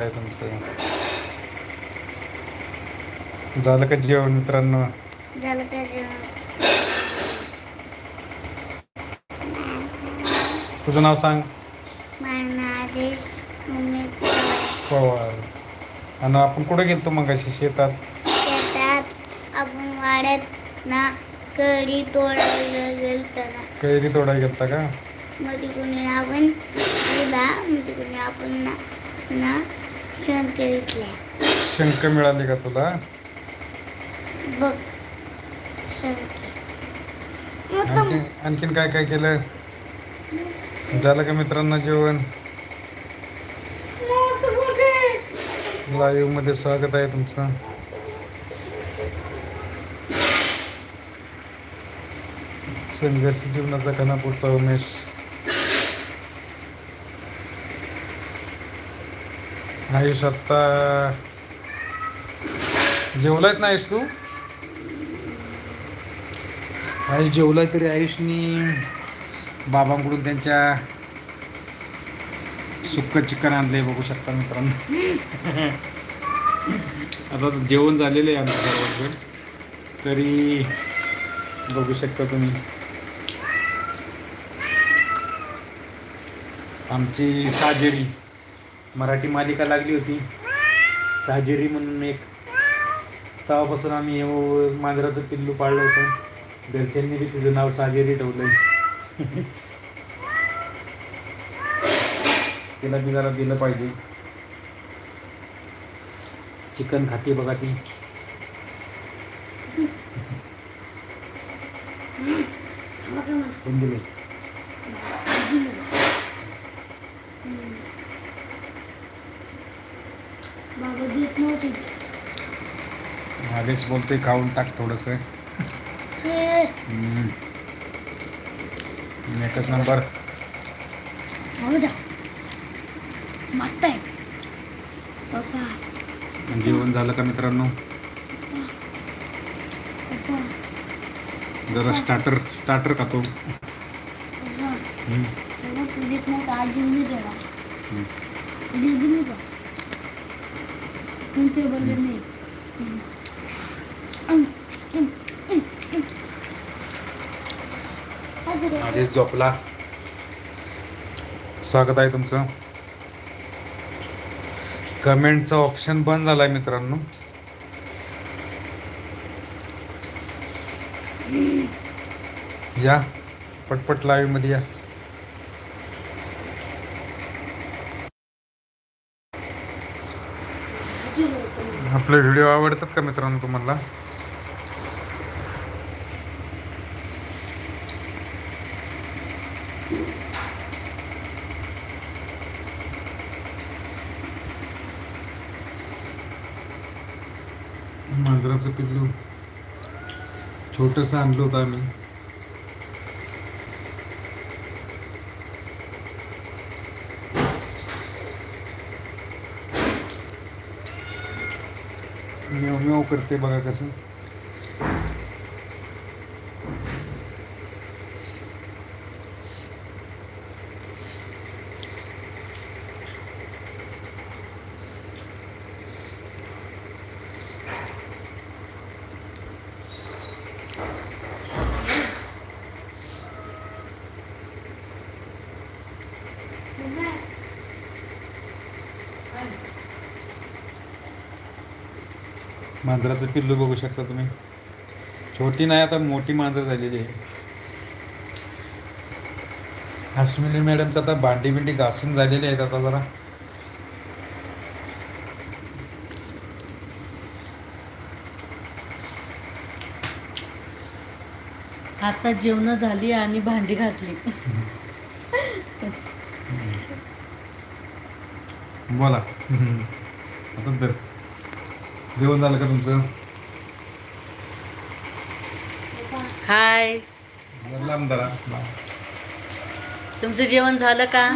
काय तुमचं झालं का जेवण मित्रांनो? झालं का जेवण? तुझं नाव सांग. माझं नाव आदेश मम्मी पवार आणि आपण कुठे गेलतो मग अशी शेतात? शेतात. आपण वाड्यात ना कडी तोडायला गेलतो ना. कैरी तोडा गेलता का? मग तिकडून आपण तुला मग तिकडून आपण ना ना शंख मिळाली का तुला? बघ तो- आणखीन काय काय केलं? झालं का मित्रांनो जेवण. लाईव्हमध्ये स्वागत आहे तुमचं. संघर्ष जीवनाचा खानापूरचा उमेश. आयुष आत्ता जेवलायच नाहीस तू? आयुष जेवलाय तरी आयुषनी बाबांकडून त्यांच्या सुक्क चिकन आणले बघू शकता मित्रांनो. आता जेवण झालेलं आहे आमचं सर्वांकडे तरी बघू शकता तुम्ही. आमची साजेरी. मराठी मालिका लागली होती. साजेरी म्हणून एक. तेव्हापासून आम्ही मांजराचं पिल्लू पाळलं होतं. घरच्यांनी बी तिचं नाव साजेरी ठेवलं तिला बी जरा दिलं पाहिजे. चिकन खाते बघा ती. कोण दिले आधीच बोलतोय खाऊन टाक थोडस. एकच नंबर. जेवण झालं का मित्रांनो? जरा स्टार्टर स्टार्टर खातो. पप्पा. हम्म. तेव्हा आधीच झोपला. स्वागत आहे तुमचं. कमेंटचा ऑप्शन बंद झालाय मित्रांनो. या पटपट लाईव्हमध्ये या. आपले व्हिडिओ आवडतात का मित्रांनो तुम्हाला? मांजराचं पिल्लू. छोटंसं आणलं होतं आम्ही. मेव मेव करते बघा कसं. मांजराचं पिल्लू बघू शकता तुम्ही. छोटी नाही आता मोठी मांजर झालेली आहे. अश्विनी मॅडमचं आता भांडी बिंडी घासून झालेली आहेत आता जरा. आता जेवण झाली आणि भांडी घासली. बोला. आता तर जेवण झालं का तुमचं? हाय. लांब तुमचं जेवण झालं का?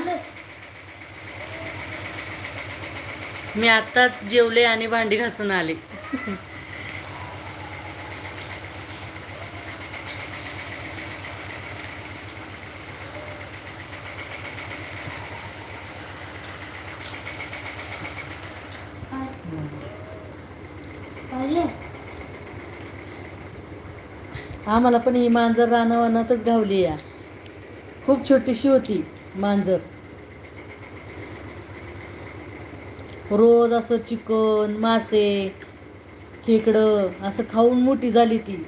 मी आत्ताच जेवले आणि भांडी घासून आले. आम्हाला पण ही मांजर रानावानातच घावली या. खूप छोटीशी होती मांजर. रोज असं चिकन मासे खेकडं असं खाऊन मोठी झाली ती.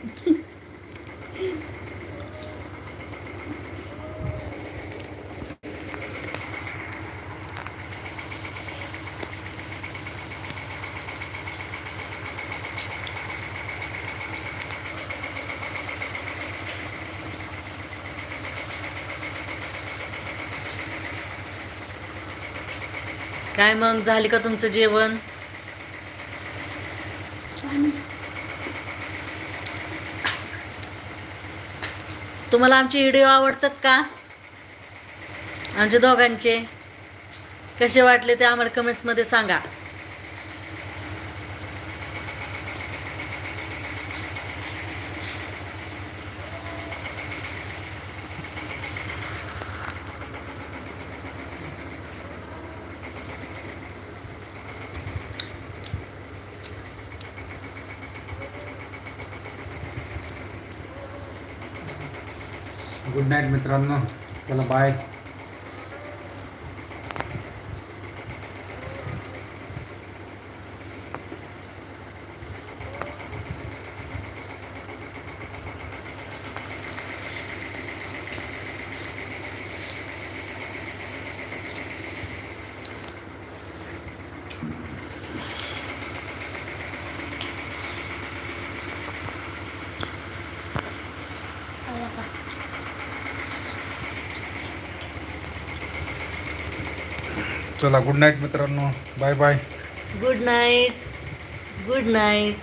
काय मग झाली का तुमचं जेवण? तुम्हाला आमचे व्हिडिओ आवडतात का? आमच्या दोघांचे. कसे वाटले ते आम्हाला कमेंट्समध्ये सांगा. गुड नाईट मित्रांनो. चला बाय चला गुड नाईट मित्रांनो. Bye bye good night good night